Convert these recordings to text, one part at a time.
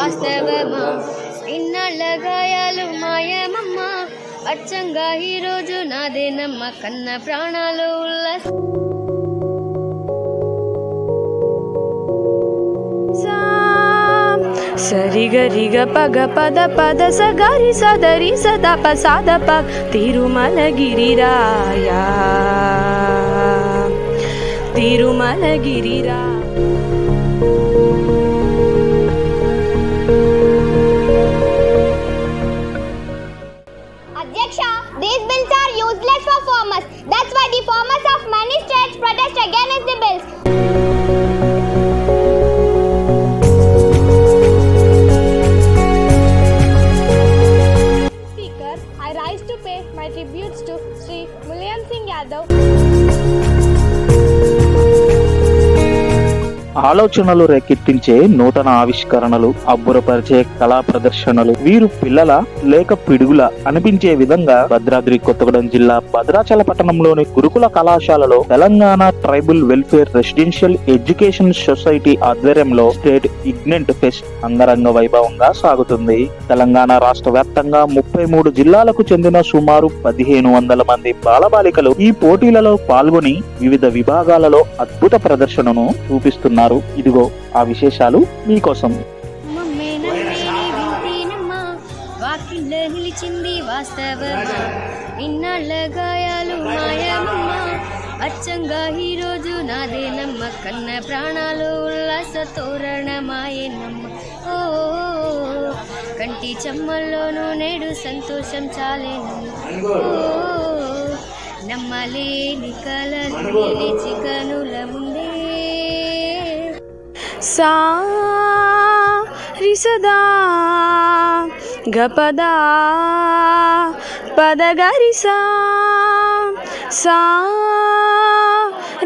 వాస్తవమా? ఇన్నాళ్ళ గాయాలు మాయమమ్మా. అచ్చంగా ఈరోజు నాదేనమ్మ కన్న ప్రాణాలు ఉల్లాస సరిగరిగ పగ పద పద సగరి సదరి సద పసాద ప తిరుమలగిరిరాయా. తిరుమలగిరిరా my tributes to Sri Mulayam Singh Yadav. ఆలోచనలు రేకెత్తించే నూతన ఆవిష్కరణలు అబ్బురపరిచే కళా ప్రదర్శనలు వీరు పిల్లల లేక పిడుగుల అనిపించే విధంగా భద్రాద్రి కొత్తగూడెం జిల్లా భద్రాచల పట్టణంలోని గురుకుల కళాశాలలో Telangana tribal welfare residential education society ఆధ్వర్యంలో స్టేట్ ఇగ్నెంట్ ఫెస్ట్ అంగరంగ వైభవంగా సాగుతుంది. తెలంగాణ రాష్ట్ర వ్యాప్తంగా ముప్పై మూడు జిల్లాలకు చెందిన సుమారు పదిహేను వందల మంది బాలబాలికలు ఈ పోటీలలో పాల్గొని వివిధ విభాగాలలో అద్భుత ప్రదర్శనను చూపిస్తున్నారు. ఇదిగో ఆ విశేషాలు మీకోసం నిలిచింది వాస్తవమా? ఇన్నాళ్ళ గాయాలు మాయమమ్మా అచ్చంగా ఈ రోజు నాదేనమ్మ. కన్న ప్రాణాలు ఉల్లాస తోరణమాయేనమ్మ. ఓ కంటి చెమ్మల్లోనూ నేడు సంతోషం చాలేనమ్మ. ఓ నమ్మలేని కలలు నిలిచి కనుల సా రిసదా గపదా పదగరిసా సా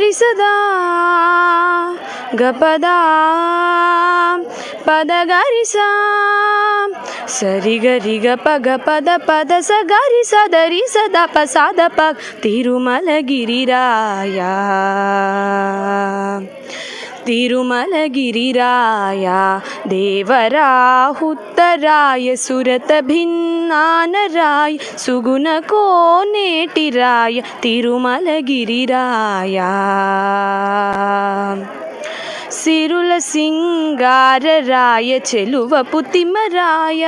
రిసదా గపదా పదగరిసా సరిగరిగ పగ పద పద సగరి సదరి సద పసాద ప తిరుమలగిరిరాయా തിരുമലഗിരിരായ ദേവരാഹുത്തരായ സുരത ഭിന്നാനരായ സുഗുണകോനേട്ടിരായ തിരുമലഗിരിരായ. తిరుమలగిరిరాయ సిరుల సింగారరాయ చెలువ పుతిమరాయ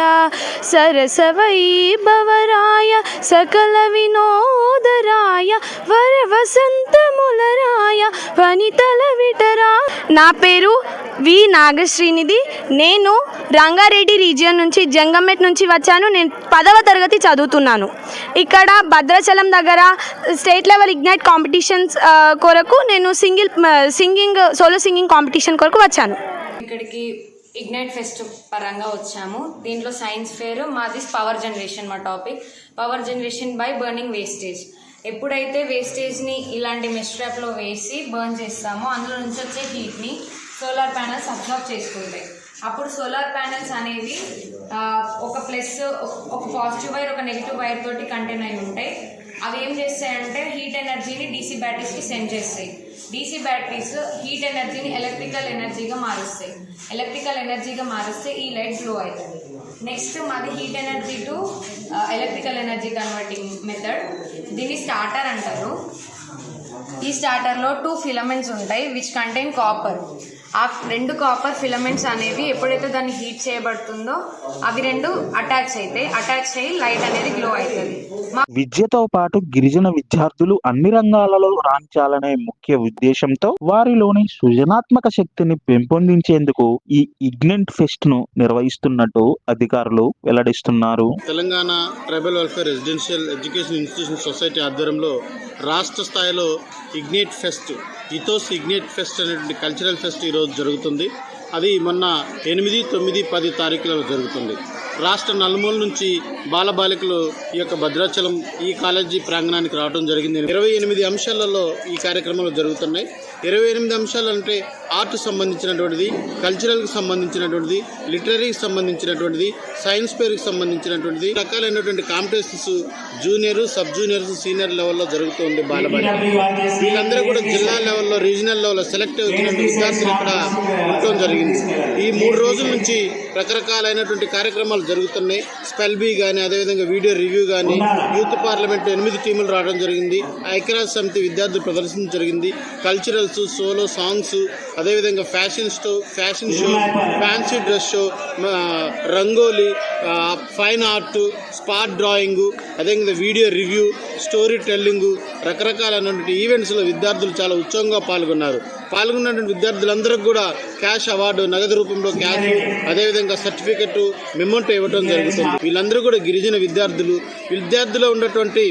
సరస వైభవరాయ సకల వినోదరాయ వర వసంతములరాయ వనితల విటరా. నా పేరు వి నాగశ్రీనిధి నేను రంగారెడ్డి రీజియన్ నుంచి జంగమెట్ నుంచి వచ్చాను. నేను పదవ తరగతి చదువుతున్నాను. ఇక్కడ భద్రాచలం దగ్గర స్టేట్ లెవెల్ ఇగ్నైట్ కాంపిటీషన్స్ కొరకు నేను single singing solo singing competition కొరకు వచ్చాను. ఇక్కడికి ఇగ్నైట్ ఫెస్ట్ పరంగా వచ్చాము. దీంట్లో సైన్స్ ఫేర్ మాది పవర్ జనరేషన్ మా topic. Power generation by burning wastage. ఎప్పుడైతే వేస్టేజ్ని ఇలాంటి మెష్ ట్రాప్లో వేసి బర్న్ చేస్తామో అందులో నుంచి వచ్చే హీట్ని సోలార్ ప్యానల్స్ అబ్జర్వ్ చేసుకుంటాయి అప్పుడు సోలార్ ప్యానల్స్ అనేవి ఒక ప్లస్ ఒక పాజిటివ్ వైర్ ఒక నెగిటివ్ వైర్ తోటి కంటైన్ అయి ఉంటాయి. అవి ఏం చేస్తాయంటే హీట్ ఎనర్జీని డీసీ బ్యాటరీస్కి సెండ్ చేస్తాయి. డీసీ బ్యాటరీస్ హీట్ ఎనర్జీని ఎలక్ట్రికల్ ఎనర్జీగా మారుస్తాయి. ఎలక్ట్రికల్ ఎనర్జీగా మారిస్తే ఈ లైట్ గ్లో అవుతుంది. నెక్స్ట్ మాది heat energy to electrical energy converting method దీన్ని స్టార్టర్ అంటారు. ఈ స్టార్టర్లో టూ ఫిలమెంట్స్ ఉంటాయి విచ్ కంటైన్ కాపర్ ఆ రెండు కాపర్ ఫిలమెంట్స్ అనేవి ఎప్పుడైతే దాన్ని హీట్ చేయబడుతుందో అవి రెండు అటాచ్ అవుతాయి అటాచ్ అయ్యి లైట్ అనేది గ్లో అవుతుంది. విద్యతో పాటు గిరిజన విద్యార్థులు అన్ని రంగాలలో రాణించాలనే ముఖ్య ఉద్దేశంతో వారిలోని సృజనాత్మక శక్తిని పెంపొందించేందుకు ఈ ఇగ్నెంట్ ఫెస్ట్ను నిర్వహిస్తున్నట్టు అధికారులు వెల్లడిస్తున్నారు. Telangana tribal welfare residential education institution society ఆధ్వర్యంలో రాష్ట్ర స్థాయిలో ignite fest ethos ignite fest అనేటువంటి కల్చరల్ ఫెస్ట్ ఈరోజు జరుగుతుంది. అది మొన్న ఎనిమిది తొమ్మిది పది తారీఖులలో జరుగుతుంది. రాష్ట్ర నలుమూల నుంచి బాలబాలికలు ఈ యొక్క భద్రాచలం ఈ కాలేజీ ప్రాంగణానికి రావడం జరిగింది. ఇరవై ఎనిమిది అంశాలలో ఈ కార్యక్రమాలు జరుగుతున్నాయి. ఇరవై ఎనిమిది అంశాలు అంటే ఆర్ట్ సంబంధించినటువంటిది కల్చరల్కి సంబంధించినటువంటిది లిటరీకి సంబంధించినటువంటిది సైన్స్ పేరుకి సంబంధించినటువంటిది రకాలైనటువంటి competitions junior sub juniors senior లెవెల్లో జరుగుతుంది బాలబాలిక వీళ్ళందరూ కూడా జిల్లా లెవెల్లో రీజనల్ లెవెల్లో సెలెక్ట్ అవుతున్న విద్యార్థులు ఇక్కడ ఉండటం జరిగింది. ఈ మూడు రోజుల నుంచి రకరకాలైనటువంటి కార్యక్రమాలు జరుగుతున్నాయి. స్పెల్ బీ కానీ అదేవిధంగా వీడియో రివ్యూ కానీ యూత్ పార్లమెంట్ ఎనిమిది టీములు రావడం జరిగింది. ఐక్యరాజ్య సమితి విద్యార్థులు ప్రదర్శన జరిగింది. కల్చరల్స్ సోలో సాంగ్స్ అదేవిధంగా fashion show fashion show fancy dress show rangoli fine art spot drawing అదేవిధంగా వీడియో రివ్యూ స్టోరీ టెల్లింగ్ రకరకాలైనటువంటి ఈవెంట్స్లో విద్యార్థులు చాలా ఉత్సవంగా పాల్గొన్నారు. పాల్గొన్నటువంటి విద్యార్థులందరికీ కూడా క్యాష్ అవార్డు నగదు రూపంలో క్యాష్ అదేవిధంగా సర్టిఫికెట్ మెమోంటో ఇవ్వడం జరుగుతుంది. వీళ్ళందరూ కూడా గిరిజన విద్యార్థులు విద్యార్థుల్లో ఉన్నటువంటి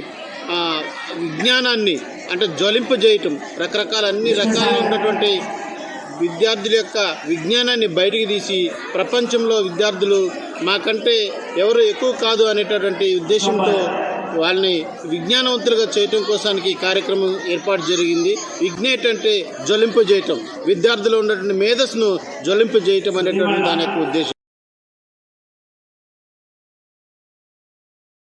విజ్ఞానాన్ని అంటే జ్వలింపు చేయటం రకరకాల అన్ని రకాలుగా ఉన్నటువంటి విద్యార్థుల యొక్క విజ్ఞానాన్ని బయటికి తీసి ప్రపంచంలో విద్యార్థులు మాకంటే ఎవరు ఎక్కువ కాదు అనేటటువంటి ఉద్దేశంతో వాళ్ళని విజ్ఞానవంతులుగా చేయటం కోసానికి ఈ కార్యక్రమం ఏర్పాటు జరిగింది. విజ్ఞేట్ అంటే జ్వలింపు చేయటం విద్యార్థులు ఉన్నటువంటి మేధస్సును జ్వలింపు చేయటం అనేటువంటి దాని యొక్క ఉద్దేశం.